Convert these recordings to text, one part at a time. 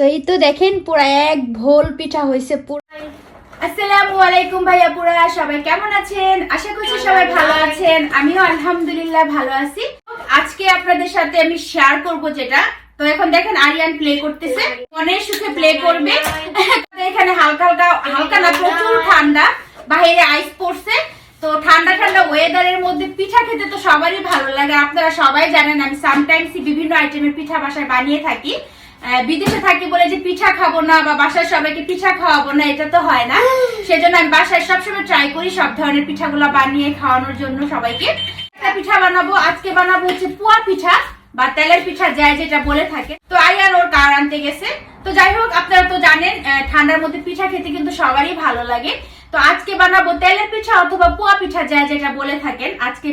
তো এই তো দেখেন, পুরা এক ভোল পিঠা হয়েছে, পুরো। আসসালামু আলাইকুম ভাইয়া, পুরা সবাই কেমন আছেন? আশা করছি সবাই ভালো আছেন। আমিও আলহামদুলিল্লাহ ভালো আছি। আজকে আপনাদের সাথে আমি শেয়ার করব যেটা। তো এখন দেখেন, আরিয়ান প্লে করতেছে। মনের সুখে প্লে করবে। এখানে হালকা হালকা হালকা না, প্রচুর ঠান্ডা। বাইরে আইস পড়ছে। তো ঠান্ডা ঠান্ডা ওয়েদারের মধ্যে পিঠা খেতে তো সবারই ভালো লাগে। আপনারা সবাই জানেন, আমি সামটাইমস বিভিন্ন আইটেমের পিঠা বাসায় বানিয়ে থাকি। বিদেশে থাকি বলে যে পিঠা খাব না বা বাসায় সবাইকে পিঠা খাওয়াবো না, এটা তো হয় না। সেজন্য আমি বাসায় সবসময় ট্রাই করি সব ধরনের পিঠাগুলো বানিয়ে খাওয়ানোর জন্য সবাইকে। একটা পিঠা বানাবো, আজকে বানাবো হচ্ছে পুয়া পিঠা বা তেলের পিঠা যায় যেটা বলে থাকে। তো আইয়ার ওর কার আনতে গেছে। তো যাই হোক, আপনারা তো জানেন ঠান্ডার মধ্যে পিঠা খেতে কিন্তু সবারই ভালো লাগে। তো আজকে বানাবো তেলের পিঠা অথবা পুয়া পিঠা যায় যেটা বলে থাকেন। আজকে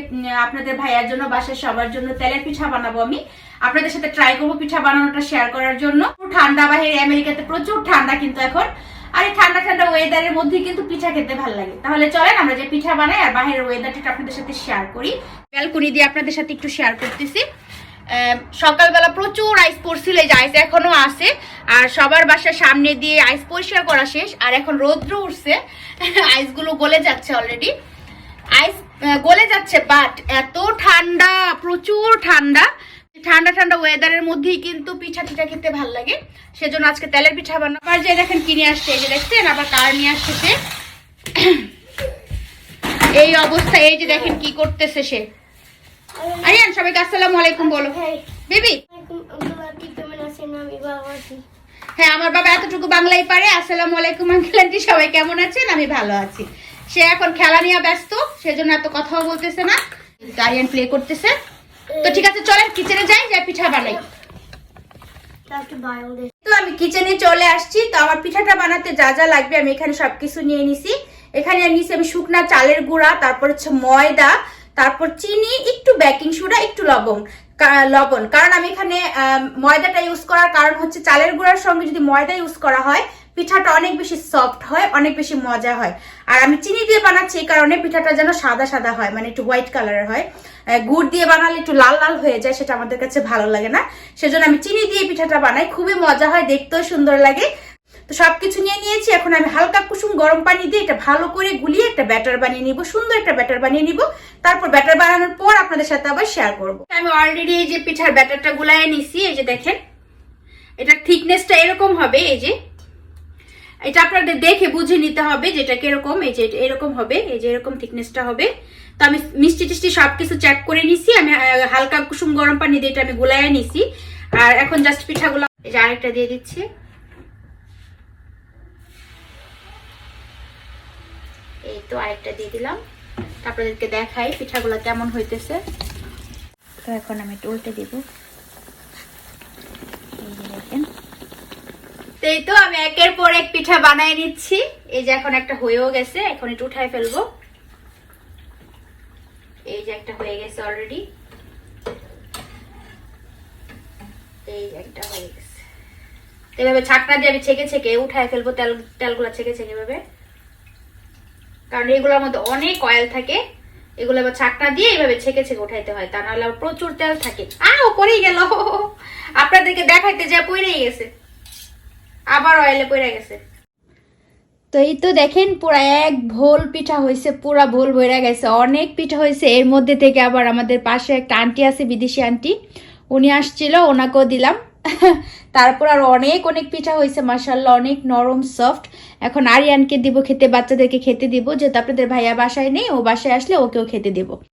আপনাদের ভাইয়ার জন্য, বাসার সবার জন্য তেলের পিঠা বানাবো আমি। আপনাদের সাথে ট্রাই করব পিঠা বানানোটা শেয়ার করার জন্য। ঠান্ডা, বাহিরে আমেরিকাতে প্রচুর ঠান্ডা কিন্তু এখন। আর এই ঠান্ডা ঠান্ডা ওয়েদারের মধ্যে কিন্তু পিঠা খেতে ভালো লাগে। তাহলে চলেন, আমরা যে পিঠা বানাই আর বাহিরের ওয়েদারটা আপনাদের সাথে শেয়ার করি। ব্যালকনি দিয়ে আপনাদের সাথে একটু শেয়ার করতেছি। সকালবেলা প্রচুর আইস পড়ছিল, এই যে আইস এখনও আছে। আর সবার বাসার সামনে দিয়ে আইস পরিষ্কার করা শেষ, আর এখন রৌদ্র উঠছে। আইসগুলো গলে যাচ্ছে অলরেডি আইস গলে যাচ্ছে বাট এত ঠান্ডা, প্রচুর ঠান্ডা। ঠান্ডা ঠান্ডা ওয়েদারের মধ্যেই কিন্তু পিঠা টিঠা খেতে ভালো লাগে। সেজন্য আজকে তেলের পিঠা বানাবো। আর যে দেখেন কিনে আসছে, এই যে দেখছেন? আবার কার নিয়ে আসতেছে এই অবস্থা, এই যে দেখেন কি করতেছে সে। আরিয়ান সবাইকে আসসালামু আলাইকুম বলো। বেবি? হ্যাঁ আমার বাবা এতটুকু পারে। আসসালামু আলাইকুম আঙ্কেল আন্টি সবাই কেমন আছেন? আমি ভালো আছি। সে এখন খেলা নিয়ে ব্যস্ত সেজন্য এত কথাও বলতেছে না। আরিয়ান প্লে করতেছে। তো ঠিক আছে চলেন কিচেনে যাই যাই পিঠা বানাই। তো আমি কিচেনে চলে আসছি তো আমার পিঠাটা বানাতে যা যা লাগবে আমি এখানে সবকিছু নিয়ে নিছি। এখানে নিছি আমি শুকনা চালের গুঁড়া তারপর হচ্ছে ময়দা তারপর চিনি, একটু বেকিং সোডা একটু লবণ। লবণ। কারণ আমি এখানে ময়দাটা ইউজ করার কারণ হচ্ছে চালের গুঁড়ার সঙ্গে যদি ময়দা ইউজ করা হয়, পিঠাটা অনেক বেশি সফট হয়, অনেক বেশি মজা হয়। আর আমি চিনি দিয়ে বানাচ্ছি এই কারণে পিঠাটা যেন সাদা সাদা হয় মানে একটু হোয়াইট কালারের হয়। গুড় দিয়ে বানালে একটু লাল লাল হয়ে যায়, সেটা আমাদের কাছে ভালো লাগে না। সেজন্য আমি চিনি দিয়ে পিঠাটা বানাই, খুবই মজা হয়, দেখতেও সুন্দর লাগে। তো সবকিছু নিয়ে নিয়েছি, এখন আমি হালকা কুসুম গরম পানি দিয়ে এটা ভালো করে গুলিয়ে একটা ব্যাটার বানিয়ে নিব, সুন্দর একটা ব্যাটার বানিয়ে নিব। তারপর ব্যাটার বানানোর পর আপনাদের সাথে আবার শেয়ার করব। আমি অলরেডি এই যে পিঠার ব্যাটারটা গুলায় নিছি, এই যে দেখেন এটার থিকনেসটা এরকম হবে, এই যে। এটা আপনাদের দেখে বুঝে নিতে হবে যেটা কীরকম, এই যে এরকম হবে, এই যে এরকম থিকনেসটা হবে। তো আমি মিষ্টি টিষ্টি সবকিছু চেক করে নিছি, আমি হালকা কুসুম গরম পানি দিয়ে এটা আমি গুলায় নিছি। আর এখন জাস্ট পিঠাগুলো, এই যে আরেকটা দিয়ে দিচ্ছি। এই তো আরেকটা দিয়ে দিলাম। আপনাদেরকে দেখাই পিঠাগুলো কেমন হইতেছে। তো এখন আমি উল্টে দিব। এই তো আমি একের পর এক পিঠা বানাই নিচ্ছি। এই যে এখন একটা হয়েও গেছে, এখন একটু উঠাই ফেলব। এই যে একটা হয়ে গেছে অলরেডি এই যে একটা হয়ে গেছে। এভাবে ছাকনা দিয়ে আমি ছেঁকে ছেঁকে উঠায় ফেলব, তেল তেলগুলো ছেঁকে ছেঁকে এভাবে। কারণ এগুলোর মধ্যে অনেক অয়েল থাকে। এগুলো আবার ছাকনা দিয়ে এইভাবে ছেঁকে ছেঁকে উঠাইতে হয়, তা নাহলে আবার প্রচুর তেল থাকে। আ ও পড়েই গেল। আপনাদেরকে দেখাইতে যা পড়েই গেছে। আবার অয়েলে পড়ে গেছে। তো এই তো দেখেন, পুরা এক ভোল পিঠা হয়েছে পুরা ভোল বইরা গেছে। অনেক পিঠা হয়েছে এর মধ্যে থেকে আবার আমাদের পাশে একটা আন্টি আছে, বিদেশি আন্টি। উনি আসছিল, ওনাকেও দিলাম। তারপর আর অনেক অনেক পিঠা হয়েছে মার্শাল্লাহ অনেক নরম সফট এখন আরিয়ানকে দিব, খেতে, বাচ্চাদেরকে খেতে দিব, যেহেতু আপনাদের ভাইয়া বাসায় নেই, ও বাসায় আসলে ওকেও খেতে দিব।